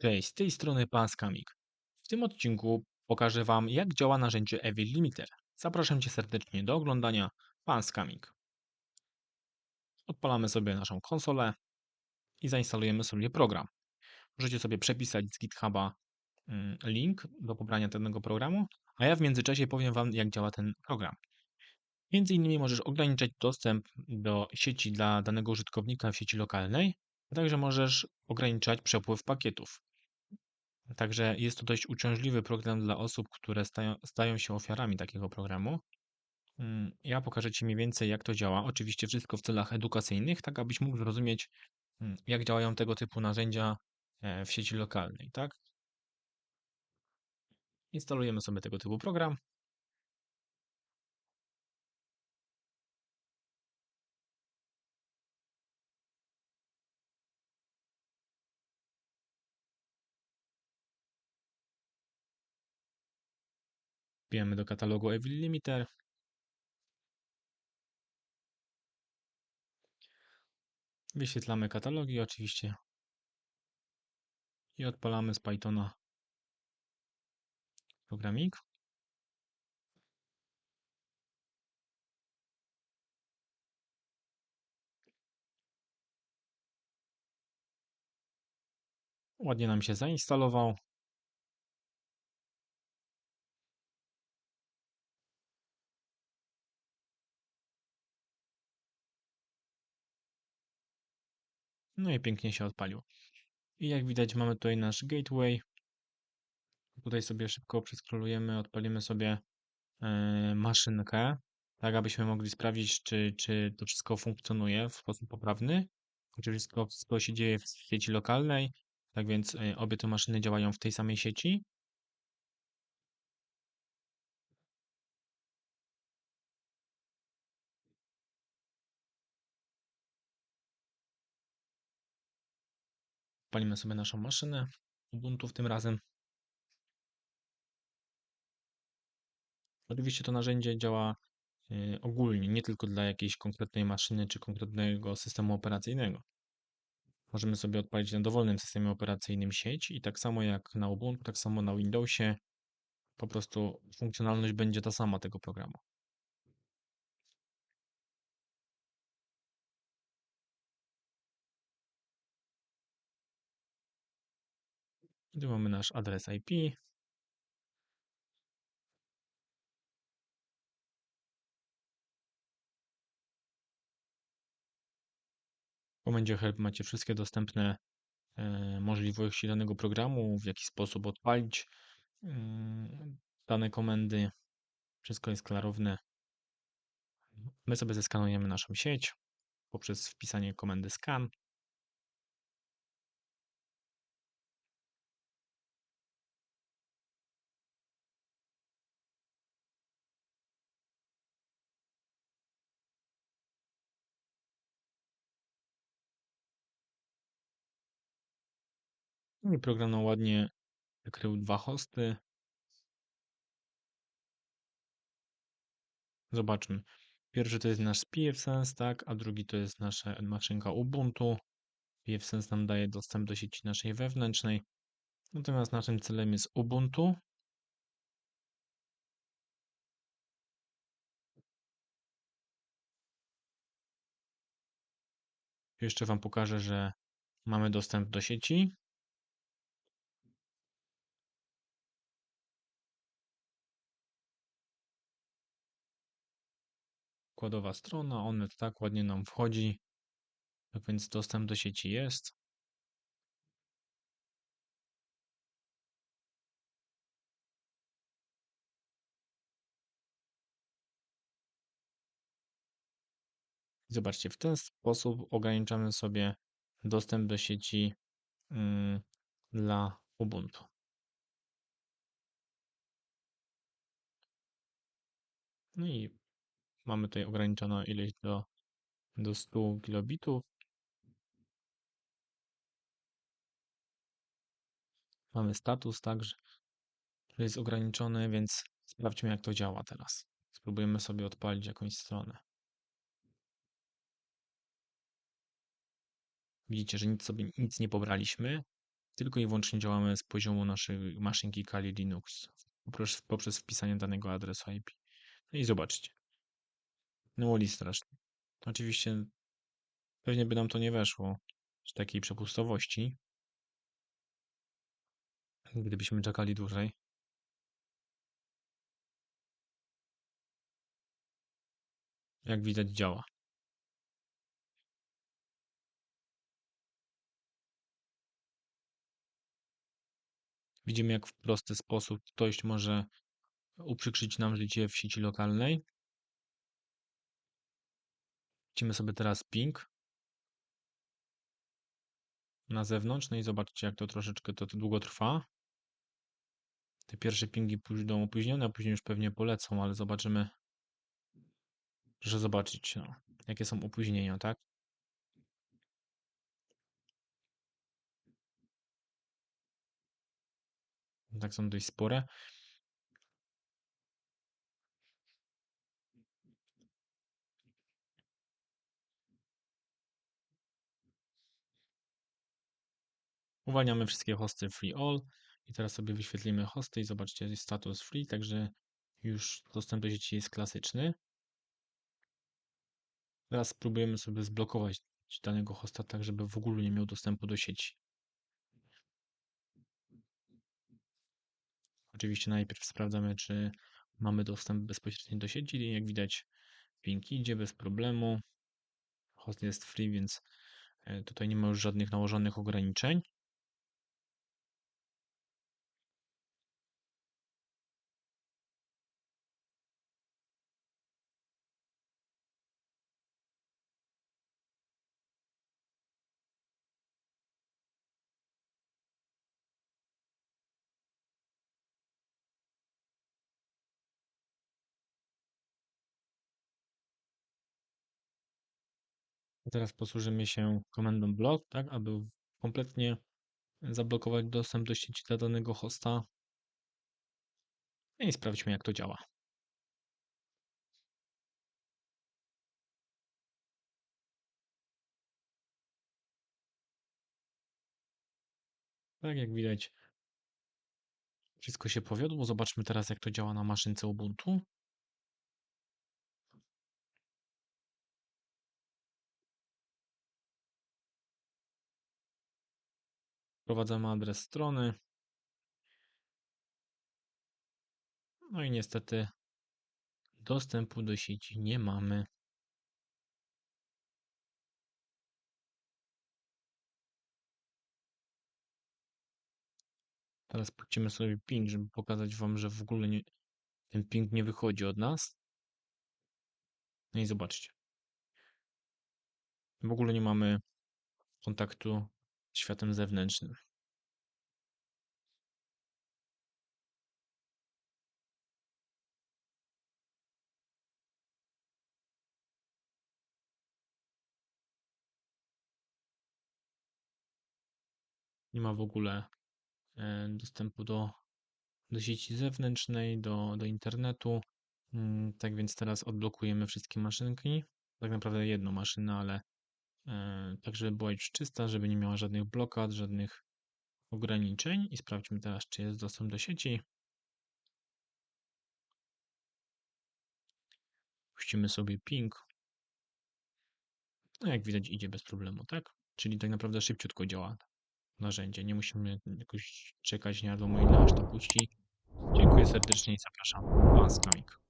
Cześć, z tej strony pan Skamik. W tym odcinku pokażę Wam, jak działa narzędzie Evil Limiter. Zapraszam Cię serdecznie do oglądania. Pan Skamik. Odpalamy sobie naszą konsolę i zainstalujemy sobie program. Możecie sobie przepisać z GitHuba mm, link do pobrania tego programu, a ja w międzyczasie powiem Wam, jak działa ten program. Między innymi możesz ograniczać dostęp do sieci dla danego użytkownika w sieci lokalnej, a także możesz ograniczać przepływ pakietów. Także jest to dość uciążliwy program dla osób, które stają, stają się ofiarami takiego programu. Mm, ja pokażę Ci mniej więcej, jak to działa. Oczywiście wszystko w celach edukacyjnych, tak abyś mógł zrozumieć, mm, jak działają tego typu narzędzia e, w sieci lokalnej, tak? Instalujemy sobie tego typu program. Wbijamy do katalogu Evil Limiter. Wyświetlamy katalogi oczywiście i odpalamy z Pythona programik. Ładnie nam się zainstalował. No i pięknie się odpalił. I jak widać mamy tutaj nasz gateway. Tutaj sobie szybko przeskrolujemy, odpalimy sobie e, maszynkę, tak abyśmy mogli sprawdzić, czy, czy to wszystko funkcjonuje w sposób poprawny, czy wszystko, wszystko się dzieje w sieci lokalnej. Tak więc e, obie te maszyny działają w tej samej sieci. Palimy sobie naszą maszynę Ubuntu tym razem. Oczywiście to narzędzie działa y, ogólnie, nie tylko dla jakiejś konkretnej maszyny czy konkretnego systemu operacyjnego. Możemy sobie odpalić na dowolnym systemie operacyjnym sieć i tak samo jak na Ubuntu, tak samo na Windowsie, po prostu funkcjonalność będzie ta sama tego programu. Tu mamy nasz adres IP. W komendzie help macie wszystkie dostępne e, możliwości danego programu, w jaki sposób odpalić mm, dane komendy. Wszystko jest klarowne. My sobie zeskanujemy naszą sieć poprzez wpisanie komendy scan. I program nam ładnie wykrył dwa hosty. Zobaczmy. Pierwszy to jest nasz pfSense, tak, a drugi to jest nasza maszynka Ubuntu. pfSense nam daje dostęp do sieci naszej wewnętrznej. Natomiast naszym celem jest Ubuntu. Jeszcze Wam pokażę, że mamy dostęp do sieci. Kładowa strona, Onet tak ładnie nam wchodzi. Tak więc dostęp do sieci jest. Zobaczcie, w ten sposób ograniczamy sobie dostęp do sieci yy, dla Ubuntu. No i mamy tutaj ograniczoną ilość do, do 100 kilobitów. Mamy status także, który jest ograniczony, więc sprawdźmy jak to działa teraz. Spróbujemy sobie odpalić jakąś stronę. Widzicie, że nic sobie nic nie pobraliśmy. tylko i wyłącznie działamy z poziomu naszej maszynki Kali Linux poprzez, poprzez wpisanie danego adresu IP. No i zobaczcie. Woli strasznie. Oczywiście pewnie by nam to nie weszło z takiej przepustowości, gdybyśmy czekali dłużej. Jak widać działa. Widzimy, jak w prosty sposób ktoś może uprzykrzyć nam życie w sieci lokalnej. Widzimy sobie teraz ping na zewnątrz, no i zobaczcie, jak to troszeczkę to, to długo trwa. Te pierwsze pingi pójdą opóźnione, a później już pewnie polecą, ale zobaczymy. Proszę zobaczyć, no, jakie są opóźnienia, tak? Tak są dość spore. Uwalniamy wszystkie hosty free all i teraz sobie wyświetlimy hosty i zobaczcie, jest status free, także już dostęp do sieci jest klasyczny. Teraz spróbujemy sobie zblokować danego hosta tak, żeby w ogóle nie miał dostępu do sieci. Oczywiście najpierw sprawdzamy, czy mamy dostęp bezpośredni do sieci. Jak widać, ping idzie bez problemu. Host jest free, więc e, tutaj nie ma już żadnych nałożonych ograniczeń. Teraz posłużymy się komendą block, tak, aby kompletnie zablokować dostęp do sieci dla danego hosta. No I sprawdźmy, jak to działa. Tak jak widać, wszystko się powiodło. Zobaczmy teraz, jak to działa na maszynce Ubuntu. Wprowadzamy adres strony. No i niestety dostępu do sieci nie mamy. Teraz puścimy sobie ping, żeby pokazać Wam, że w ogóle nie, ten ping nie wychodzi od nas. No i zobaczcie. W ogóle nie mamy kontaktu światem zewnętrznym. Nie ma w ogóle e, dostępu do, do sieci zewnętrznej, do, do internetu. Mm, tak więc teraz odblokujemy wszystkie maszynki. Tak naprawdę jedną maszynę, ale tak, żeby była już czysta, żeby nie miała żadnych blokad, żadnych ograniczeń. I sprawdźmy teraz, czy jest dostęp do sieci. Puścimy sobie ping. No jak widać idzie bez problemu, tak? Czyli tak naprawdę szybciutko działa narzędzie. Nie musimy jakoś czekać nie wiadomo ile aż to puści. Dziękuję serdecznie i zapraszam. Pan Skamik.